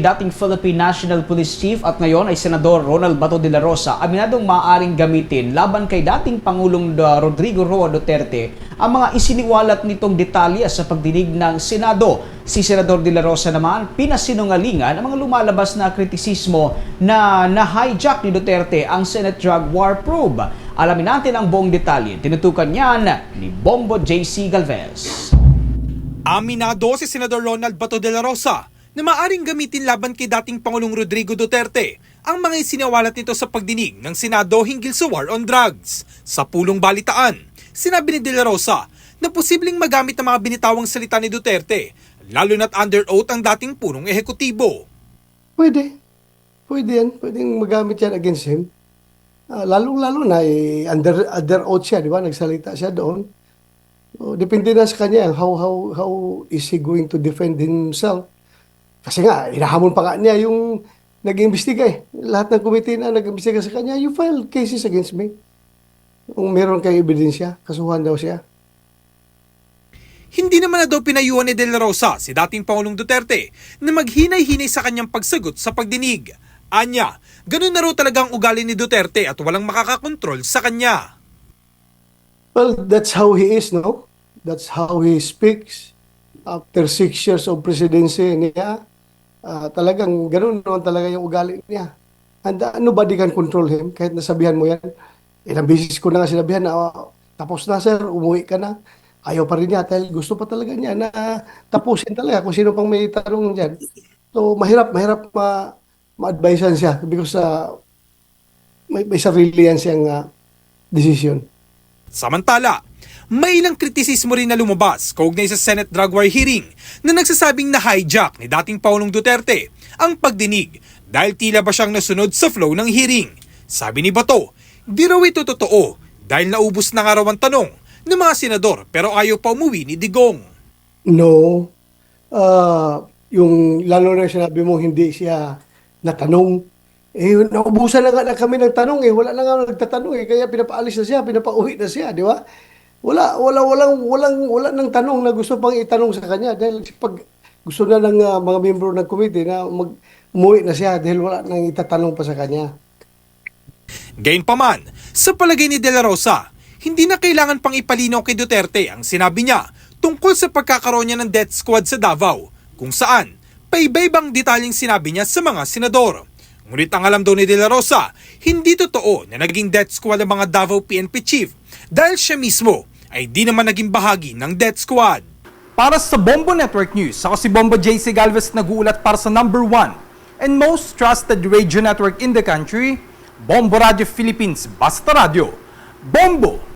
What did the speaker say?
Dating Philippine National Police Chief at ngayon ay Senador Ronald Bato de la Rosa aminadong maaaring gamitin laban kay dating Pangulong uh, Rodrigo Roa Duterte ang mga isiniwalat nitong detalye sa pagdinig ng Senado. Si Senador de la Rosa naman pinasinungalingan ang mga lumalabas na kritisismo na na-hijack ni Duterte ang Senate Drug War Probe. Alamin natin ang buong detalye. Tinutukan niyan ni Bombo JC Galvez. Aminado si Senador Ronald Bato de la Rosa na maaring gamitin laban kay dating Pangulong Rodrigo Duterte ang mga isinawalat nito sa pagdinig ng Senado hinggil sa war on drugs. Sa pulong balitaan, sinabi ni De La Rosa na posibleng magamit ang mga binitawang salita ni Duterte, lalo na't under oath ang dating punong ehekutibo. Pwede. Pwede yan. Pwedeng magamit yan against him. Ah, lalong-lalo na, eh, under, under oath siya, di ba? Nagsalita siya doon. So, depende na sa kanya how, how, how is he going to defend himself. Kasi nga, inahamon pa nga niya yung nag-imbestiga eh. Lahat ng komite na nag-imbestiga sa kanya, you file cases against me. Kung meron kayo ebidensya, kasuhan daw siya. Hindi naman na daw pinayuhan ni De La Rosa si dating Pangulong Duterte na maghinay-hinay sa kanyang pagsagot sa pagdinig. Anya, ganun na raw talagang ugali ni Duterte at walang makakakontrol sa kanya. Well, that's how he is, no? That's how he speaks. After six years of presidency niya, ah, talagang ganun naman talaga yung ugali niya. And uh, nobody can control him. Kahit nasabihan mo yan, ilang beses ko na nga sinabihan na, "Ah, tapos na sir, umuwi ka na. Ayaw pa rin niya dahil gusto pa talaga niya na tapusin talaga kung sino pang may tanong dyan. So, mahirap, mahirap ma ma-advisean siya because uh, may, may sarili yan siyang ah, decision. Samantala, may ilang kritisismo rin na lumabas kaugnay sa Senate drug war hearing na nagsasabing na hijack ni dating Paulong Duterte ang pagdinig dahil tila ba siyang nasunod sa flow ng hearing. Sabi ni Bato, di raw ito totoo dahil naubos na nga raw ang tanong ng mga senador pero ayaw pa umuwi ni Digong. No. Ah, yung lalo na sinabi mo hindi siya natanong. Eh, naubusan na nga na kami ng tanong eh. Wala na nga nagtatanong eh. Kaya pinapaalis na siya, pinapauwi na siya, di ba? Wala, wala, walang, walang, wala ng tanong na gusto pang itanong sa kanya. Dahil pag gusto na ng ah, mga membro ng committee na mag, umuwi na siya dahil wala nang itatanong pa sa kanya. Gayunpaman, sa palagay ni De La Rosa, hindi na kailangan pang ipalinaw kay Duterte ang sinabi niya tungkol sa pagkakaroon niya ng death squad sa Davao, kung saan paiba-ibang detalyeng sinabi niya sa mga senador. Ngunit ang alam daw ni De La Rosa, hindi totoo na naging death squad ang mga Davao PNP chief dahil siya mismo ay di naman naging bahagi ng death squad. Para sa Bombo Network News, ako si Bombo JC Galvez nag-uulat para sa number one and most trusted radio network in the country, Bombo Radio Philippines, Basta Radio. Bombo!